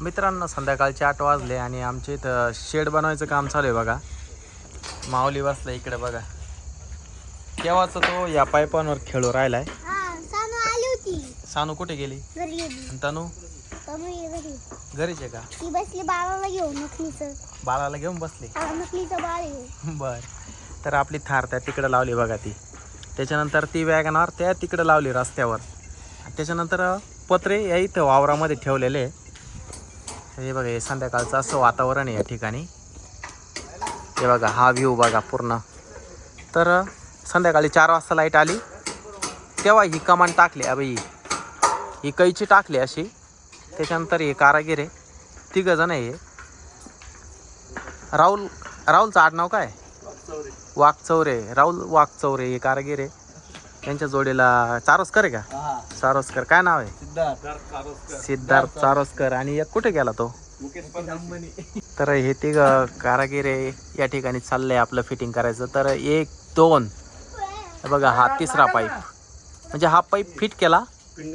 मित्रांनो संध्याकाळचे आठ वाजले आणि आमच्या इथं शेड बनवायचं काम चालू आहे बघा. माऊली बसला इकडे बघा. केव्हाच तो या पायपांवर खेळू राहिलाय? हा सानू आली होती. सानू कुठे गेली? आणि तनू? घरीच आहे का? ती बसली बाळाला घेऊन नकलीचं. बाळाला घेऊन बसली? नकलीचं बाळ आहे. बर. तर आपली थार त्या तिकडे लावली बघा ती. त्याच्यानंतर ती वॅगनावर त्या तिकडे लावली रस्त्यावर. त्याच्यानंतर पत्रे या इथं वावरामध्ये ठेवलेले. आहे. हे बघा हे संध्याकाळचं असं वातावरण आहे या ठिकाणी. हे बघा हा व्ह्यू बघा पूर्ण. तर संध्याकाळी चार वाजता लाइट आली. तेव्हा ही कमान टाकली अबे ही. कैची टाकली अशी. त्याच्यानंतर हे कारागीर आहे. तिघं जण आहे राहुल राहुलचं आडनाव काय वाघचौरे. राहुल वाघचौरे हे कारागीर आहे. त्यांच्या जोडीला चारच करे का? चारोस्कर काय नाव आहे? सिद्धार्थ. चारोस्कर आणि एक कुठे गेला तो? तर हे ते कारागीर या ठिकाणी चाललंय आपलं फिटिंग करायचं. तर एक दोन. हे बघा हा तिसरा पाईप म्हणजे हा पाईप फिट केला.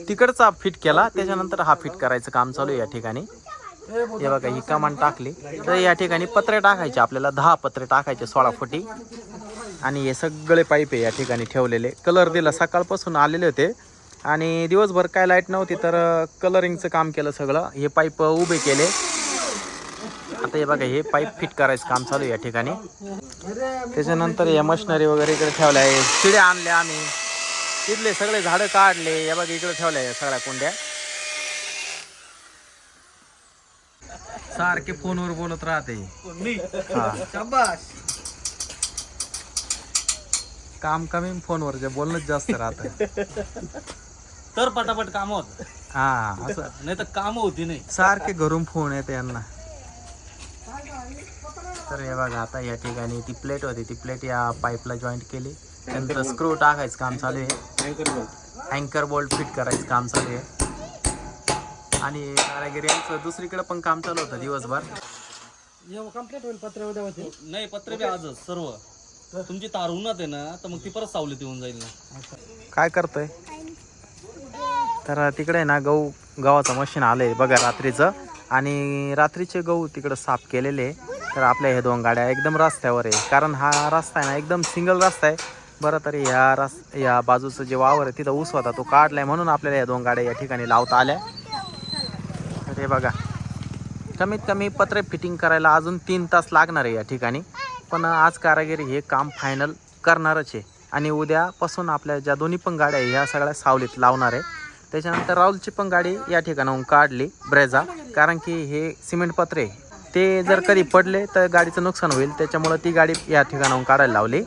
तिकडचा फिट केला. त्याच्यानंतर हा फिट करायचं काम चालू आहे या ठिकाणी. हे बघा ही कमान टाकली. तर या ठिकाणी पत्रे टाकायचे आपल्याला. दहा पत्रे टाकायचे सोळा फुटी. आणि हे सगळे पाईप आहे या ठिकाणी ठेवलेले. कलर दिला. सकाळपासून आलेले होते. आणि दिवसभर काय लाइट नव्हती तर कलरिंगचं काम केलं सगळं. हे पाईप उभे केले. आता हे बघा हे पाईप फिट करायचं काम चालू या ठिकाणी. त्याच्यानंतर या मशिनरी वगैरे इकडे ठेवल्या आहे. शिड्या आणल्या आम्ही. तिथले सगळे झाडं काढले. या बघा इकडे ठेवल्या आहे सगळ्या कुंड्या. सारखे फोनवर बोलत राहते. हा. काम कमी फोनवर जे बोलणंच जास्त राहत. तर पटापट काम होत. हा असं. नाही तर काम होती नाही. सारखे घरून फोन येते यांना. तर हे बघा आता या ठिकाणी ती प्लेट होती. ती प्लेट या पाईपला जॉईंट केली. त्यानंतर स्क्रू टाकायचं काम चालू आहे. अँकर बोल्ट फिट करायचं काम चालू आहे. आणि कारागिरी यांचं दुसरीकडे पण काम चालू होतं दिवसभर. नाही पत्रे बी आजच सर्व. तुमची तार उन्हात आहे ना तर मग ती परत सावलीत येऊन जाईल ना. काय करतोय? तर तिकडे आहे ना गहू गव्हाचं मशीन आलं आहे बघा रात्रीचं. आणि रात्रीचे गहू तिकडं साफ केलेले आहे. तर आपल्या ह्या दोन गाड्या एकदम रस्त्यावर आहे. कारण हा रस्ता आहे ना एकदम सिंगल रस्ता आहे. बरं तरी ह्या रस या बाजूचं जे वावर आहे तिथं ऊस होता तो काढलाय म्हणून आपल्याला या दोन गाड्या या ठिकाणी लावता आल्या. तर हे बघा. कमीत कमी पत्रे फिटिंग करायला अजून तीन तास लागणार आहे या ठिकाणी. पण आज कारागिरी हे काम फायनल करणारच आहे. आणि उद्यापासून आपल्या ज्या दोन्ही पण गाड्या आहे ह्या सगळ्या सावलीत लावणार आहे. त्याच्यानंतर राहुलची पण गाडी या ठिकाणाहून काढली ब्रेझा. कारण की हे सिमेंट पत्रे ते जर कधी पडले तर गाडीचं नुकसान होईल. त्याच्यामुळं ती गाडी या ठिकाणाहून काढायला लावली.